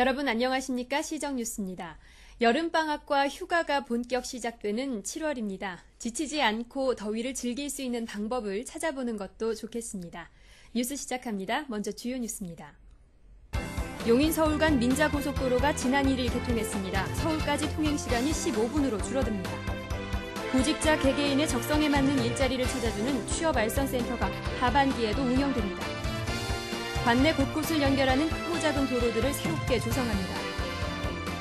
여러분 안녕하십니까? 시정뉴스입니다. 여름방학과 휴가가 본격 시작되는 7월입니다. 지치지 않고 더위를 즐길 수 있는 방법을 찾아보는 것도 좋겠습니다. 뉴스 시작합니다. 먼저 주요 뉴스입니다. 용인 서울 간 민자 고속도로가 지난 1일 개통했습니다. 서울까지 통행 시간이 15분으로 줄어듭니다. 구직자 개개인의 적성에 맞는 일자리를 찾아주는 취업 알선 센터가 하반기에도 운영됩니다. 관내 곳곳을 연결하는 크고 작은 도로들을 새롭게 조성합니다.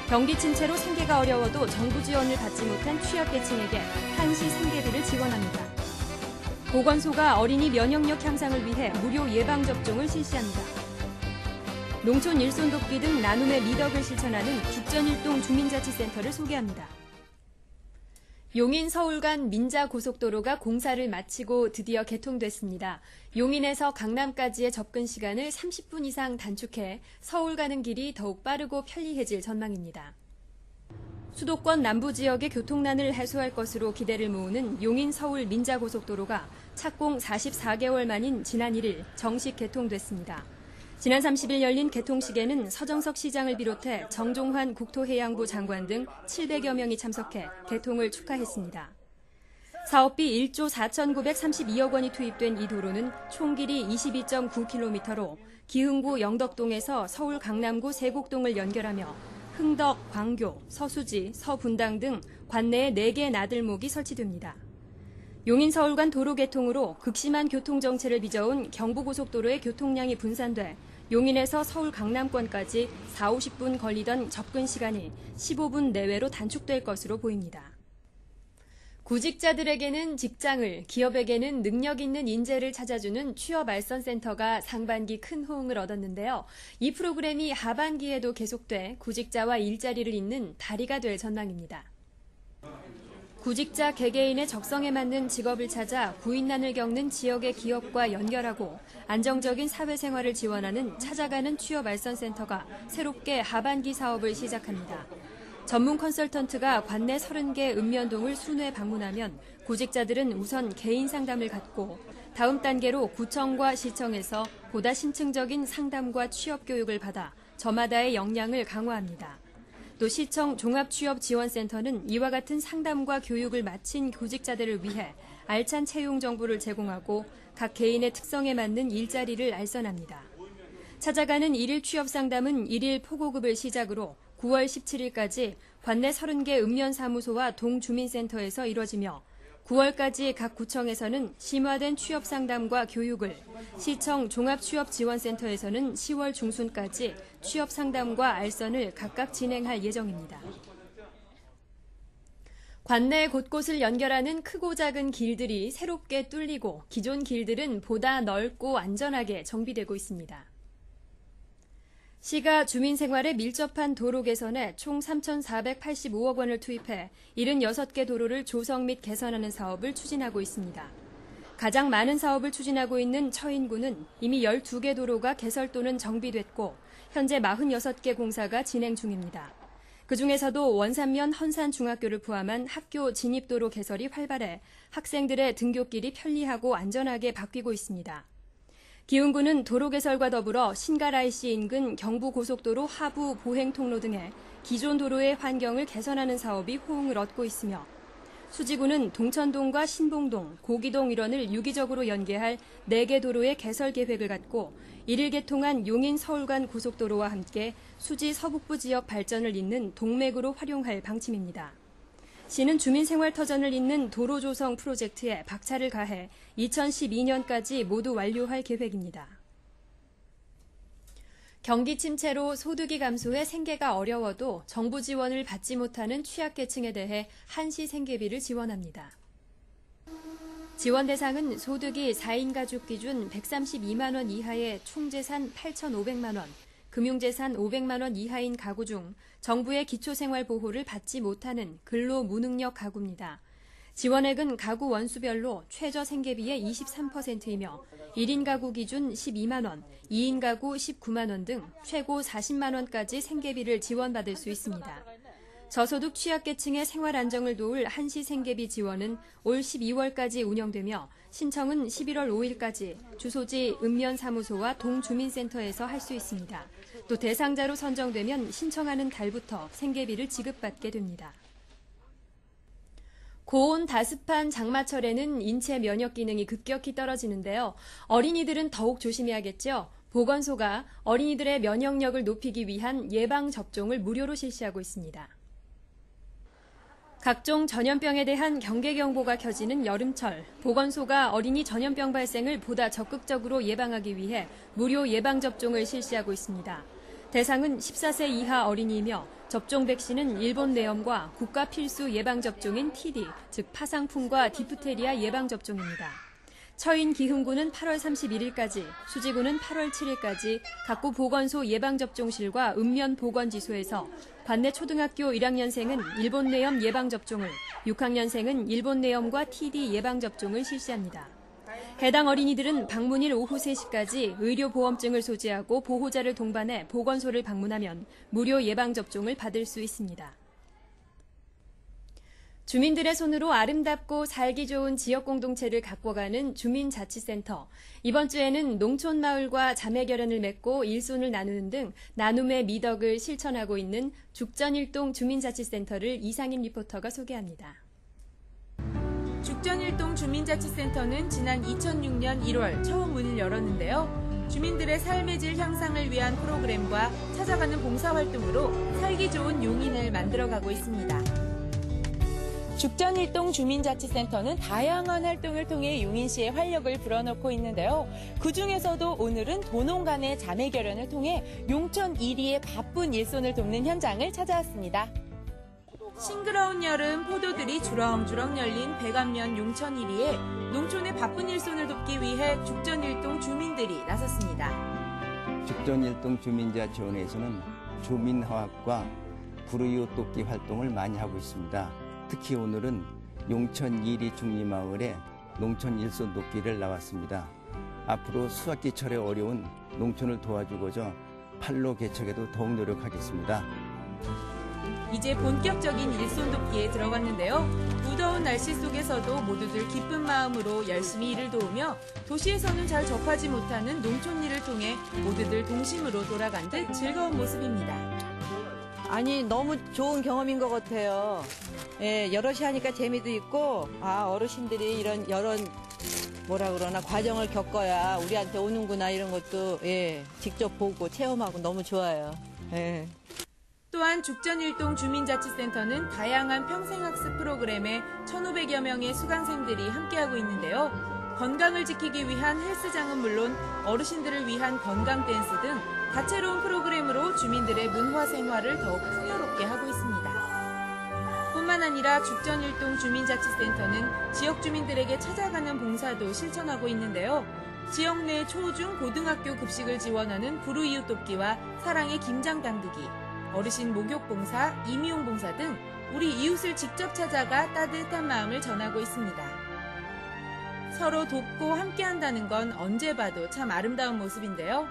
경기 침체로 생계가 어려워도 정부 지원을 받지 못한 취약계층에게 한시 생계비를 지원합니다. 보건소가 어린이 면역력 향상을 위해 무료 예방접종을 실시합니다. 농촌 일손 돕기 등 나눔의 미덕을 실천하는 죽전일동 주민자치센터를 소개합니다. 용인 서울 간 민자 고속도로가 공사를 마치고 드디어 개통됐습니다. 용인에서 강남까지의 접근 시간을 30분 이상 단축해 서울 가는 길이 더욱 빠르고 편리해질 전망입니다. 수도권 남부 지역의 교통난을 해소할 것으로 기대를 모으는 용인 서울 민자 고속도로가 착공 44개월 만인 지난 1일 정식 개통됐습니다. 지난 30일 열린 개통식에는 서정석 시장을 비롯해 정종환 국토해양부 장관 등 700여 명이 참석해 개통을 축하했습니다. 사업비 1조 4,932억 원이 투입된 이 도로는 총 길이 22.9km로 기흥구 영덕동에서 서울 강남구 세곡동을 연결하며 흥덕, 광교, 서수지, 서분당 등 관내에 4개 나들목이 설치됩니다. 용인 서울 간 도로 개통으로 극심한 교통 정체를 빚어온 경부고속도로의 교통량이 분산돼 용인에서 서울 강남권까지 4, 50분 걸리던 접근 시간이 15분 내외로 단축될 것으로 보입니다. 구직자들에게는 직장을, 기업에게는 능력 있는 인재를 찾아주는 취업 알선 센터가 상반기 큰 호응을 얻었는데요. 이 프로그램이 하반기에도 계속돼 구직자와 일자리를 잇는 다리가 될 전망입니다. 구직자 개개인의 적성에 맞는 직업을 찾아 구인난을 겪는 지역의 기업과 연결하고 안정적인 사회생활을 지원하는 찾아가는 취업 알선센터가 새롭게 하반기 사업을 시작합니다. 전문 컨설턴트가 관내 30개 읍면동을 순회 방문하면 구직자들은 우선 개인 상담을 갖고 다음 단계로 구청과 시청에서 보다 심층적인 상담과 취업 교육을 받아 저마다의 역량을 강화합니다. 또 시청 종합취업지원센터는 이와 같은 상담과 교육을 마친 구직자들을 위해 알찬 채용 정보를 제공하고 각 개인의 특성에 맞는 일자리를 알선합니다. 찾아가는 일일 취업 상담은 일일 포고급을 시작으로 9월 17일까지 관내 30개 읍면사무소와 동주민센터에서 이뤄지며 9월까지 각 구청에서는 심화된 취업 상담과 교육을, 시청 종합취업지원센터에서는 10월 중순까지 취업 상담과 알선을 각각 진행할 예정입니다. 관내 곳곳을 연결하는 크고 작은 길들이 새롭게 뚫리고 기존 길들은 보다 넓고 안전하게 정비되고 있습니다. 시가 주민 생활에 밀접한 도로 개선에 총 3,485억 원을 투입해 76개 도로를 조성 및 개선하는 사업을 추진하고 있습니다. 가장 많은 사업을 추진하고 있는 처인구는 이미 12개 도로가 개설 또는 정비됐고 현재 46개 공사가 진행 중입니다. 그 중에서도 원산면 헌산중학교를 포함한 학교 진입도로 개설이 활발해 학생들의 등교길이 편리하고 안전하게 바뀌고 있습니다. 기흥구는 도로 개설과 더불어 신갈IC 인근 경부고속도로 하부 보행 통로 등의 기존 도로의 환경을 개선하는 사업이 호응을 얻고 있으며 수지구는 동천동과 신봉동, 고기동 일원을 유기적으로 연계할 4개 도로의 개설 계획을 갖고 1일 개통한 용인 서울 간 고속도로와 함께 수지 서북부 지역 발전을 잇는 동맥으로 활용할 방침입니다. 시는 주민생활터전을 잇는 도로 조성 프로젝트에 박차를 가해 2012년까지 모두 완료할 계획입니다. 경기 침체로 소득이 감소해 생계가 어려워도 정부 지원을 받지 못하는 취약계층에 대해 한시 생계비를 지원합니다. 지원 대상은 소득이 4인 가족 기준 132만 원 이하의 총재산 8,500만 원, 금융재산 500만 원 이하인 가구 중 정부의 기초생활 보호를 받지 못하는 근로 무능력 가구입니다. 지원액은 가구 원수별로 최저 생계비의 23%이며 1인 가구 기준 12만 원, 2인 가구 19만 원 등 최고 40만 원까지 생계비를 지원받을 수 있습니다. 저소득 취약계층의 생활 안정을 도울 한시 생계비 지원은 올 12월까지 운영되며 신청은 11월 5일까지 주소지 읍면사무소와 동주민센터에서 할 수 있습니다. 또 대상자로 선정되면 신청하는 달부터 생계비를 지급받게 됩니다. 고온 다습한 장마철에는 인체 면역 기능이 급격히 떨어지는데요. 어린이들은 더욱 조심해야겠죠. 보건소가 어린이들의 면역력을 높이기 위한 예방 접종을 무료로 실시하고 있습니다. 각종 전염병에 대한 경계 경보가 켜지는 여름철, 보건소가 어린이 전염병 발생을 보다 적극적으로 예방하기 위해 무료 예방 접종을 실시하고 있습니다. 대상은 14세 이하 어린이이며 접종 백신은 일본 내염과 국가 필수 예방 접종인 TD, 즉 파상풍과 디프테리아 예방 접종입니다. 처인 기흥구는 8월 31일까지, 수지구는 8월 7일까지 각구 보건소 예방접종실과 읍면 보건지소에서 관내 초등학교 1학년생은 일본 내염 예방접종을, 6학년생은 일본 내염과 TD 예방접종을 실시합니다. 해당 어린이들은 방문일 오후 3시까지 의료보험증을 소지하고 보호자를 동반해 보건소를 방문하면 무료 예방접종을 받을 수 있습니다. 주민들의 손으로 아름답고 살기 좋은 지역 공동체를 가꿔가는 주민자치센터. 이번 주에는 농촌 마을과 자매 결연을 맺고 일손을 나누는 등 나눔의 미덕을 실천하고 있는 죽전일동 주민자치센터를 이상임 리포터가 소개합니다. 죽전일동 주민자치센터는 지난 2006년 1월 처음 문을 열었는데요. 주민들의 삶의 질 향상을 위한 프로그램과 찾아가는 봉사활동으로 살기 좋은 용인을 만들어가고 있습니다. 죽전일동 주민자치센터는 다양한 활동을 통해 용인시의 활력을 불어넣고 있는데요. 그 중에서도 오늘은 도농 간의 자매 결연을 통해 용천 1위의 바쁜 일손을 돕는 현장을 찾아왔습니다. 싱그러운 여름 포도들이 주렁주렁 열린 백암면 용천 1위에 농촌의 바쁜 일손을 돕기 위해 죽전 일동 주민들이 나섰습니다. 죽전 일동 주민자치원에서는 주민화합과 불우이웃 돕기 활동을 많이 하고 있습니다. 특히 오늘은 용천 이리 중리마을에 농촌 일손 돕기를 나왔습니다. 앞으로 수학기철에 어려운 농촌을 도와주고자 팔로 개척에도 더욱 노력하겠습니다. 이제 본격적인 일손 돕기에 들어갔는데요. 무더운 날씨 속에서도 모두들 기쁜 마음으로 열심히 일을 도우며 도시에서는 잘 접하지 못하는 농촌 일을 통해 모두들 동심으로 돌아간 듯 즐거운 모습입니다. 아니 너무 좋은 경험인 것 같아요. 예, 여럿이 하니까 재미도 있고 아 어르신들이 이런 여러 뭐라 그러나 과정을 겪어야 우리한테 오는구나 이런 것도 예 직접 보고 체험하고 너무 좋아요. 예. 또한 죽전일동 주민자치센터는 다양한 평생학습 프로그램에 1,500여 명의 수강생들이 함께하고 있는데요. 건강을 지키기 위한 헬스장은 물론 어르신들을 위한 건강 댄스 등 다채로운 프로그램으로 주민들의 문화 생활을 더욱 풍요롭게 하고 있습니다. 뿐만 아니라 죽전일동 주민자치센터는 지역 주민들에게 찾아가는 봉사도 실천하고 있는데요. 지역 내 초, 중, 고등학교 급식을 지원하는 불우이웃 돕기와 사랑의 김장 담그기, 어르신 목욕 봉사, 임용 봉사 등 우리 이웃을 직접 찾아가 따뜻한 마음을 전하고 있습니다. 서로 돕고 함께 한다는 건 언제 봐도 참 아름다운 모습인데요.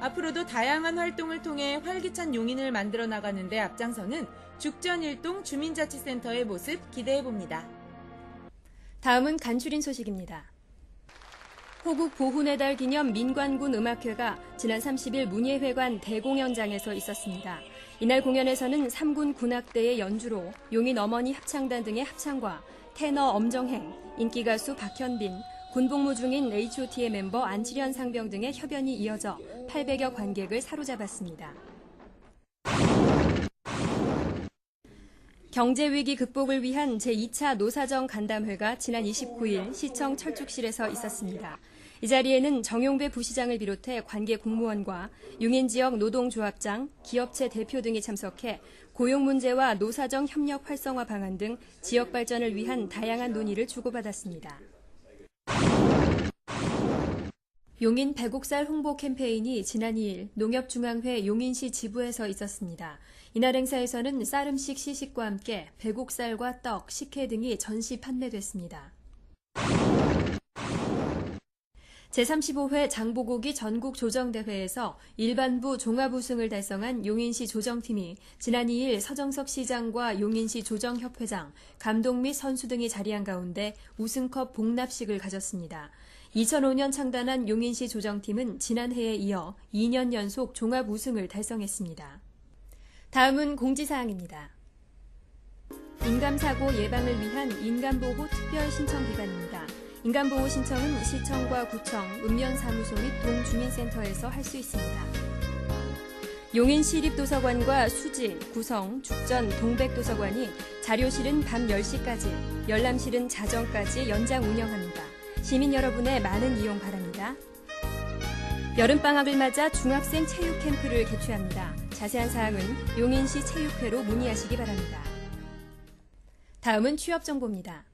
앞으로도 다양한 활동을 통해 활기찬 용인을 만들어 나가는데 앞장서는 죽전일동 주민자치센터의 모습 기대해 봅니다. 다음은 간추린 소식입니다. 호국 보훈의 달 기념 민관군 음악회가 지난 30일 문예회관 대공연장에서 있었습니다. 이날 공연에서는 3군 군악대의 연주로 용인 어머니 합창단 등의 합창과 테너 엄정행, 인기가수 박현빈, 군복무 중인 H.O.T의 멤버 안치련 상병 등의 협연이 이어져 800여 관객을 사로잡았습니다. 경제위기 극복을 위한 제2차 노사정 간담회가 지난 29일 시청 철쭉실에서 있었습니다. 이 자리에는 정용배 부시장을 비롯해 관계 공무원과 용인 지역 노동조합장, 기업체 대표 등이 참석해 고용 문제와 노사정 협력 활성화 방안 등 지역 발전을 위한 다양한 논의를 주고받았습니다. 용인 배곡살 홍보 캠페인이 지난 2일 농협중앙회 용인시 지부에서 있었습니다. 이날 행사에서는 쌀 음식 시식과 함께 배곡살과 떡, 식혜 등이 전시 판매됐습니다. 제35회 장보고기 전국 조정대회에서 일반부 종합 우승을 달성한 용인시 조정팀이 지난 2일 서정석 시장과 용인시 조정협회장, 감독 및 선수 등이 자리한 가운데 우승컵 복납식을 가졌습니다. 2005년 창단한 용인시 조정팀은 지난해에 이어 2년 연속 종합 우승을 달성했습니다. 다음은 공지사항입니다. 인감사고 예방을 위한 인감보호 특별 신청 기간입니다. 인감보호 신청은 시청과 구청, 읍면사무소 및 동주민센터에서 할 수 있습니다. 용인시립도서관과 수지, 구성, 죽전, 동백도서관이 자료실은 밤 10시까지, 열람실은 자정까지 연장 운영합니다. 시민 여러분의 많은 이용 바랍니다. 여름방학을 맞아 중학생 체육 캠프를 개최합니다. 자세한 사항은 용인시 체육회로 문의하시기 바랍니다. 다음은 취업 정보입니다.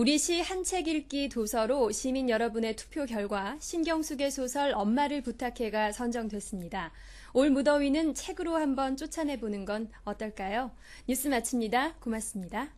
우리 시 한 책 읽기 도서로 시민 여러분의 투표 결과 신경숙의 소설 엄마를 부탁해가 선정됐습니다. 올 무더위는 책으로 한번 쫓아내보는 건 어떨까요? 뉴스 마칩니다. 고맙습니다.